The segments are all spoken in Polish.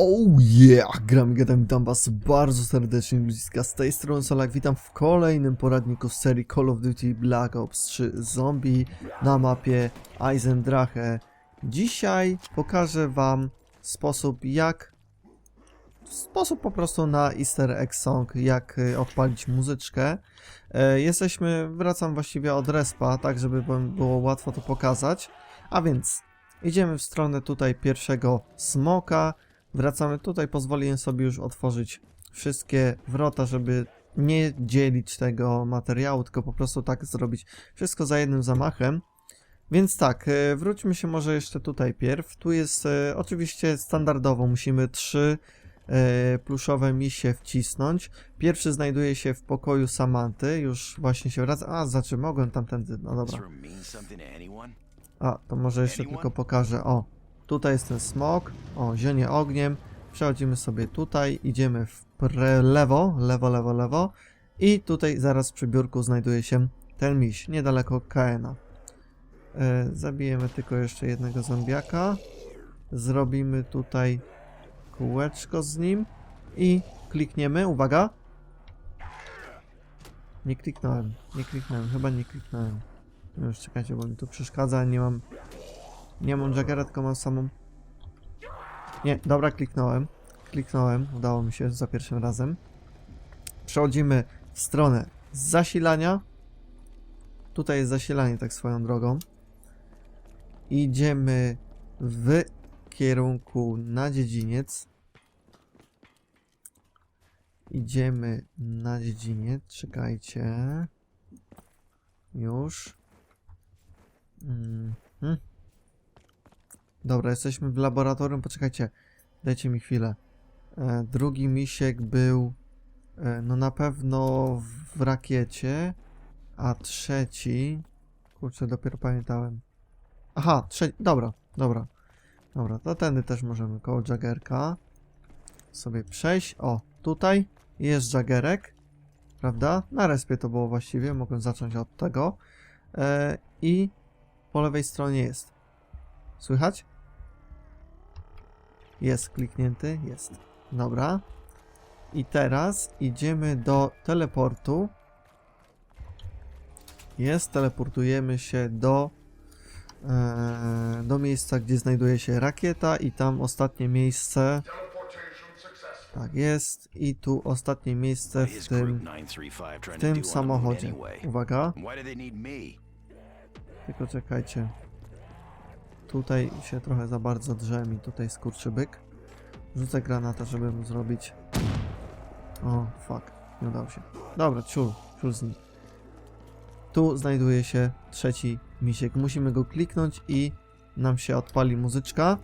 Oh yeah! Gram gadam, witam was bardzo serdecznie bliska z tej strony Solak, witam w kolejnym poradniku z serii Call of Duty Black Ops 3 Zombie na mapie Eisendrache. Dzisiaj pokażę wam sposób jak sposób po prostu na easter egg song, jak y, odpalić muzyczkę. E, Jesteśmy, wracam właściwie od respa, tak żeby było łatwo to pokazać. A więc idziemy w stronę tutaj pierwszego smoka. Wracamy tutaj, pozwoliłem sobie już otworzyć wszystkie wrota, żeby nie dzielić tego materiału, tylko po prostu tak zrobić wszystko za jednym zamachem. Więc tak, e, wróćmy się może jeszcze tutaj pierw. Tu jest e, oczywiście standardowo, musimy trzy e, pluszowe misie wcisnąć. Pierwszy znajduje się w pokoju Samanty, już właśnie się wraca. A, znaczy mogłem tamtędy, no dobra. A, to może jeszcze tylko pokażę. O, tutaj jest ten smok. O, zionie ogniem. Przechodzimy sobie tutaj, idziemy w pre lewo, lewo, lewo, lewo. I tutaj zaraz przy biurku znajduje się ten miś, niedaleko Kaena. E, zabijemy tylko jeszcze jednego zombiaka. Zrobimy tutaj kółeczko z nim i klikniemy. Uwaga! Nie kliknąłem, nie kliknąłem, chyba nie kliknąłem. Już czekajcie, bo mi tu przeszkadza, nie mam... Nie mam Jaggera, tylko mam samą... Nie, dobra, kliknąłem. Kliknąłem, udało mi się za pierwszym razem. Przechodzimy w stronę zasilania. Tutaj jest zasilanie, tak swoją drogą. Idziemy w kierunku na dziedziniec. Idziemy na dziedziniec, czekajcie. Już. Mhm. Dobra, jesteśmy w laboratorium. Poczekajcie, dajcie mi chwilę. E, drugi misiek był e, no na pewno w rakiecie, a trzeci. Kurczę, dopiero pamiętałem. Aha, trzeci. Dobra, dobra. Dobra, to tędy też możemy koło Jaggerka sobie przejść. O, tutaj jest Jaggerek, prawda? Na respie to było właściwie, mogłem zacząć od tego. E, I po lewej stronie jest. Słychać? Jest kliknięty, jest. Dobra. I teraz idziemy do teleportu. Jest, teleportujemy się do e, do miejsca, gdzie znajduje się rakieta i tam ostatnie miejsce. Tak jest. I tu ostatnie miejsce w tym, 935 w tym samochodzie. Uwaga. Tylko czekajcie. Tutaj się trochę za bardzo drze mi tutaj skurczybyk. Rzucę granata, żeby mu zrobić... O, fuck. Nie udało się. Dobra, ciul. Ciul z nim. Tu znajduje się trzeci misiek. Musimy go kliknąć i nam się odpali muzyczka.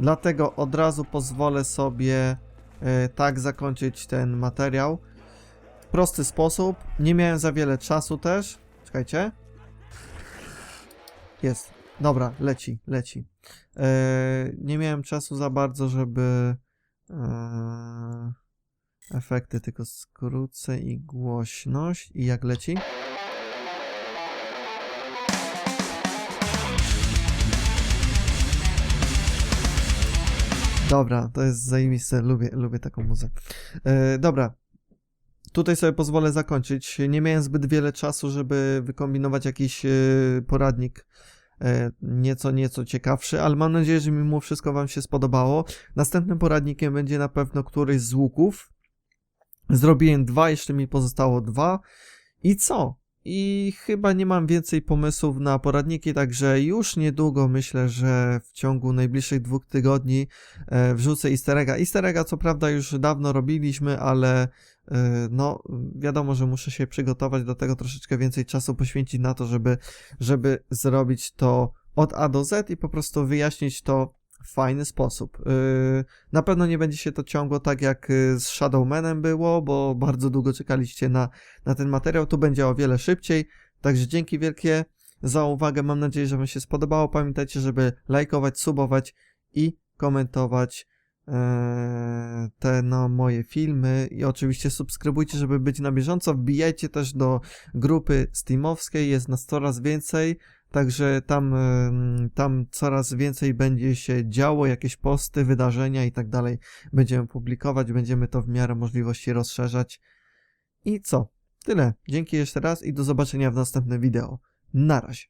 Dlatego od razu pozwolę sobie e, tak zakończyć ten materiał. W prosty sposób. Nie miałem za wiele czasu też. Czekajcie. Jest. Dobra, leci, leci. Eee, nie miałem czasu za bardzo, żeby eee, efekty, tylko skrócę i głośność. I jak leci? Dobra, to jest zajebiste, lubię, lubię taką muzę. Eee, dobra, tutaj sobie pozwolę zakończyć. Nie miałem zbyt wiele czasu, żeby wykombinować jakiś e, poradnik e, nieco, nieco ciekawszy, ale mam nadzieję, że mimo wszystko Wam się spodobało. Następnym poradnikiem będzie na pewno któryś z łuków. Zrobiłem dwa, jeszcze mi pozostało dwa. I co? I chyba nie mam więcej pomysłów na poradniki, także już niedługo myślę, że w ciągu najbliższych dwóch tygodni e, wrzucę easter egga. Easter egga co prawda już dawno robiliśmy, ale e, no wiadomo, że muszę się przygotować do tego, troszeczkę więcej czasu poświęcić na to, żeby, żeby zrobić to od A do Z i po prostu wyjaśnić to w fajny sposób. Yy, na pewno nie będzie się to ciągło tak jak y, z Shadowmanem było, bo bardzo długo czekaliście na, na ten materiał. Tu będzie o wiele szybciej. Także dzięki wielkie za uwagę. Mam nadzieję, że Wam się spodobało. Pamiętajcie, żeby lajkować, subować i komentować e, te no, moje filmy i oczywiście subskrybujcie, żeby być na bieżąco. Wbijajcie też do grupy Steamowskiej, jest nas coraz więcej. Także tam, tam coraz więcej będzie się działo, jakieś posty, wydarzenia i tak dalej. Będziemy publikować, będziemy to w miarę możliwości rozszerzać. I co? Tyle. Dzięki jeszcze raz i do zobaczenia w następnym wideo. Na razie.